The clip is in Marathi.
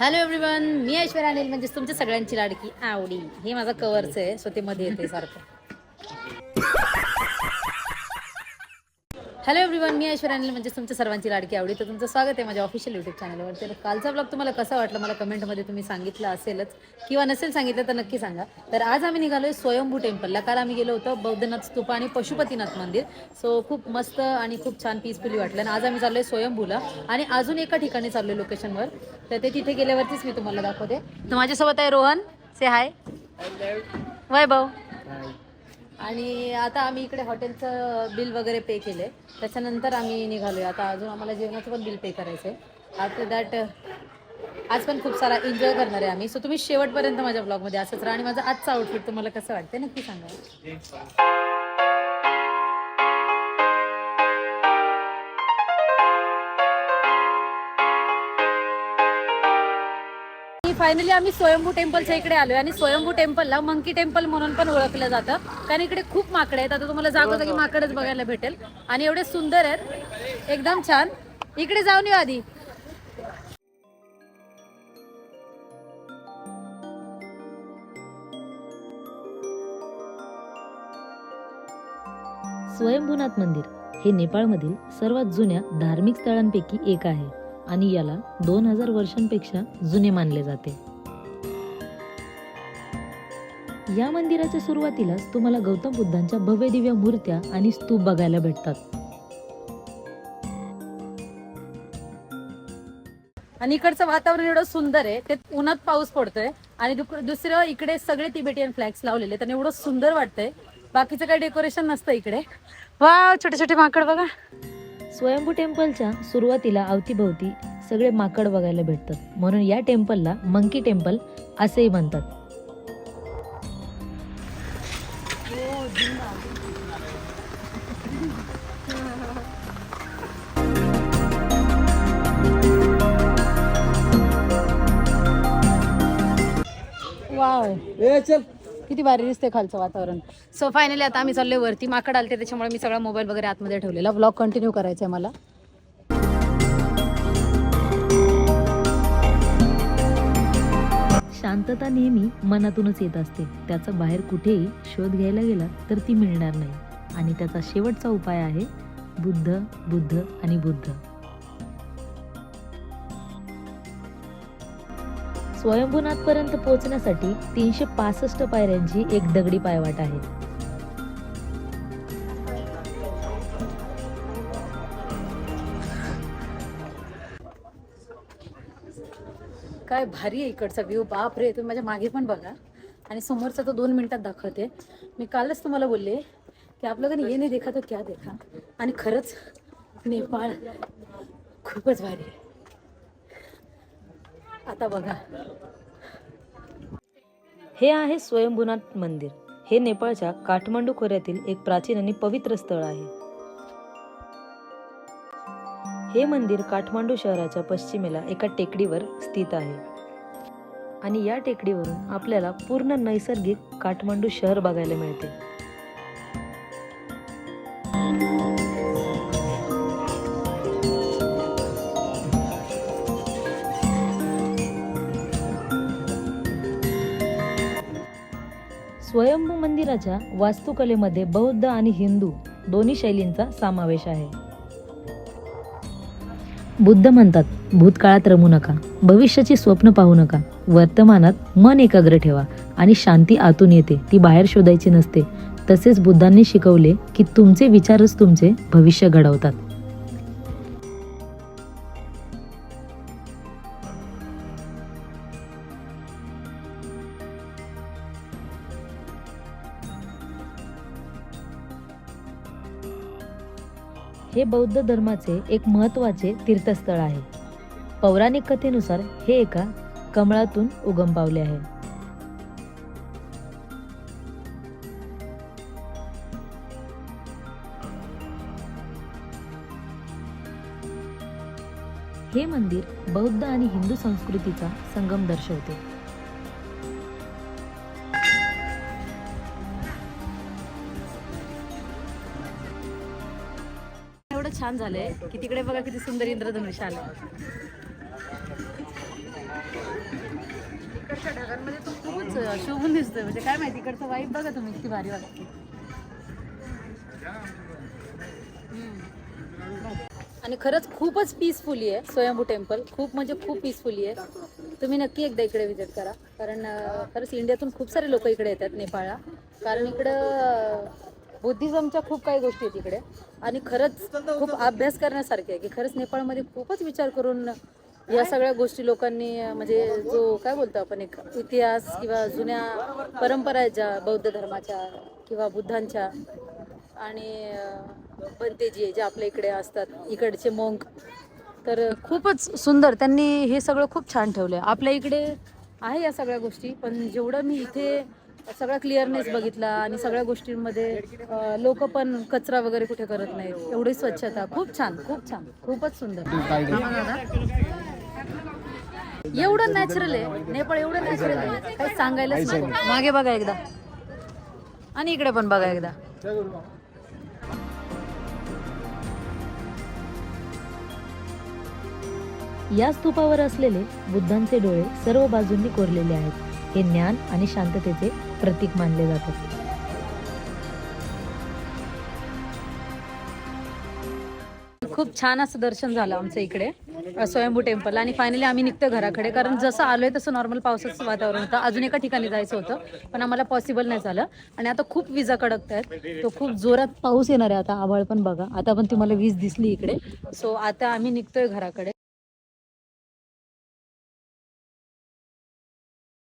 हॅलो एव्हरीवन मी ऐश्वर्या अनिल म्हणजे तुमच्या सगळ्यांची लाडकी आवडी. हे माझं कवरच आहे सो ते मध्ये येते सारखं. हॅलो एव्हरीवन मी ऐश्वर्या अनिल. म्हणजे तुमच्या सर्वांची लाडकी आवडी. तर तुमचं स्वागत आहे माझ्या ऑफिशियल युट्यूब चॅनलवर तर कालचा ब्लॉग तुम्हाला कसा वाटला? मला कमेंटमध्ये तुम्ही सांगितलं असेलच. किंवा नसेल सांगितलं तर नक्की सांगा. तर आज आम्ही निघालोय स्वयंभू टेम्पलला काल आम्ही गेलो होतो बौद्धनाथ स्तूप आणि पशुपतीनाथ मंदिर. सो खूप मस्त आणि खूप छान पीसफुली वाटलं. आणि आज आम्ही चाललोय स्वयंभूला. आणि अजून एका ठिकाणी चाललोय लोकेशनवर तर ते तिथे गेल्यावरतीच मी तुम्हाला दाखवते. तर माझ्यासोबत आहे रोहन. से हाय वैभव. आणि आता आम्ही इकडे हॉटेलचं बिल वगैरे पे केले त्याच्यानंतर आम्ही निघालोय. आता अजून आम्हाला जेवणाचं पण बिल पे करायचं आहे आफ्टर दॅट आज पण खूप सारा एन्जॉय करणार आहे आम्ही. सो तुम्ही शेवटपर्यंत माझ्या ब्लॉगमध्ये असंच राहा आणि माझं आजचं आउटफिट तुम्हाला कसं वाटतं नक्की सांगा. फायनली आम्ही स्वयंभू टेम्पलच्या इकडे आलोय आणि स्वयंभू टेम्पलला मंकी टेम्पल म्हणून पण ओळखलं जातं. कारण इकडे खूप माकडे आहेत. आता तुम्हाला जागोजागी माकडच बघायला भेटेल. आणि एवढे सुंदर आहेत. एकदम छान. इकडे जाऊन येऊ आधी. स्वयंभूनाथ मंदिर हे नेपाळमधील सर्वात जुन्या धार्मिक स्थळांपैकी एक आहे. आणि याला दोन हजार वर्षांपेक्षा जुने मानले जाते. या मंदिराच्या सुरुवातीलाच तुम्हाला गौतम बुद्धांच्या भव्य दिव्य मूर्त्या आणि स्तूप बघायला भेटतात. आणि इकडचं वातावरण एवढं सुंदर आहे ते उन्हात पाऊस पडतोय आणि दुसरं इकडे सगळे तिबेटियन फ्लॅग्स लावलेले आणि एवढं सुंदर वाटतंय. बाकीचं काही डेकोरेशन नसतं इकडे. वा छोटे छोटे माकड बघा. स्वयंभू टेम्पलच्या सुरुवातीला अवतीभोवती सगळे माकड बघायला भेटतात. म्हणून या टेम्पलला मंकी टेम्पल असेही म्हणतात. वाव ए चल. किती भारी दिसते खालचं वातावरण. सो फायनली आता आम्ही चाललोय वरती. माकड आलते त्याच्यामुळे मी सगळा मोबाईल वगैरे आतमध्ये ठेवलेला. ब्लॉग कंटिन्यू करायचा आहे मला. शांतता नेहमी मनातूनच येत असते. त्याचा बाहेर कुठेही शोध घ्यायला गेला तर ती मिळणार नाही. आणि त्याचा शेवटचा उपाय आहे बुद्ध बुद्ध आणि बुद्ध. स्वयंभूनाथपर्यंत पोहोचण्यासाठी तीनशे पासष्ट पायऱ्यांची एक दगडी पायवाट आहे. काय भारी आहे इकडचा व्ह्यू बाप रे तुम्ही माझ्या मागे पण बघा. आणि समोरचा तो दोन मिनिटात दाखवते. मी कालच तुम्हाला बोलले की आपलं लोगों ने ये देखा तर क्या देखा. आणि खरंच नेपाळ खूपच भारी आहे. आता बघा. हे आहे स्वयंभूनाथ मंदिर. हे नेपाळच्या काठमांडू खोऱ्यातील एक प्राचीन आणि पवित्र स्थळ आहे. हे मंदिर काठमांडू शहराच्या पश्चिमेला एका टेकडीवर स्थित आहे. आणि या टेकडीवरून आपल्याला पूर्ण नैसर्गिक काठमांडू शहर बघायला मिळते. स्वयंभू मंदिराच्या वास्तुकलेमध्ये बौद्ध आणि हिंदू दोन्ही शैलींचा समावेश आहे. बुद्ध म्हणतात भूतकाळात रमू नका भविष्याची स्वप्न पाहू नका वर्तमानात मन एकाग्र ठेवा आणि शांती आतून येते ती बाहेर शोधायची नसते. तसेच बुद्धांनी शिकवले की तुमचे विचारच तुमचे भविष्य घडवतात. हे बौद्ध धर्माचे एक महत्त्वाचे तीर्थस्थळ आहे. पौराणिक कथेनुसार हे एका कमळातून उगम पावले आहे. हे मंदिर बौद्ध आणि हिंदू संस्कृतीचा संगम दर्शवते. एवढं छान झालंय की तिकडे बघा किती सुंदर इंद्रधनुष्य आलं. निळ्याशारच्या ढगांमध्ये तो खूपच शोभून दिसतोय. म्हणजे काय माहिती इकडचं वाईट बघा तुम्ही किती भारी वाटते आणि खरंच खूपच पीसफुली आहे स्वयंभू टेम्पल खूप म्हणजे खूप पीसफुली आहे. तुम्ही नक्की एकदा इकडे विजिट करा. कारण खरंच इंडियातून खूप सारे लोक इकडे येतात नेपाळला. कारण इकडं बुद्धिझमच्या खूप काही गोष्टी आहेत इकडे. आणि खरंच खूप अभ्यास करण्यासारखे आहे की खरंच नेपाळमध्ये खूपच विचार करून या सगळ्या गोष्टी लोकांनी म्हणजे जो काय बोलतो आपण एक इतिहास किंवा जुन्या परंपरा आहेत ज्या बौद्ध धर्माच्या किंवा बुद्धांच्या आणि अं, बनतेजी जे आपल्या इकडे असतात इकडचे मोंक तर खूपच सुंदर त्यांनी हे सगळं खूप छान ठेवलं आहे आपल्या इकडे आहे या सगळ्या गोष्टी पण जेवढं मी इथे सगळा क्लिअरनेस बघितला आणि सगळ्या गोष्टींमध्ये लोक पण कचरा वगैरे कुठे करत नाहीत. एवढी स्वच्छता. खूप छान खूप छान. खूपच सुंदर. एवढं नॅचरल आहे. नेपाळ एवढं नॅचरल आहे. काही सांगायलाच नको. मागे बघा एकदा. आणि इकडे पण बघा एकदा. या स्तूपावर असलेले बुद्धांचे डोळे सर्व बाजूंनी कोरलेले आहेत. हे ज्ञान आणि शांततेचे प्रतीक मानले जातात. खूप छान असं दर्शन झालं आमचं इकडे स्वयंभू टेम्पल. आणि फायनली आम्ही निघतो घराकडे कारण जसं आलोय तसं नॉर्मल पावसाचं वातावरण होतं. अजून एका ठिकाणी जायचं होतं पण आम्हाला पॉसिबल नाही झालं. आणि आता खूप विजा कडकत आहेत तो खूप जोरात पाऊस येणार आहे आता आभाळ पण बघा. आता पण तुम्हाला वीज दिसली इकडे. सो आता आम्ही निघतोय घराकडे.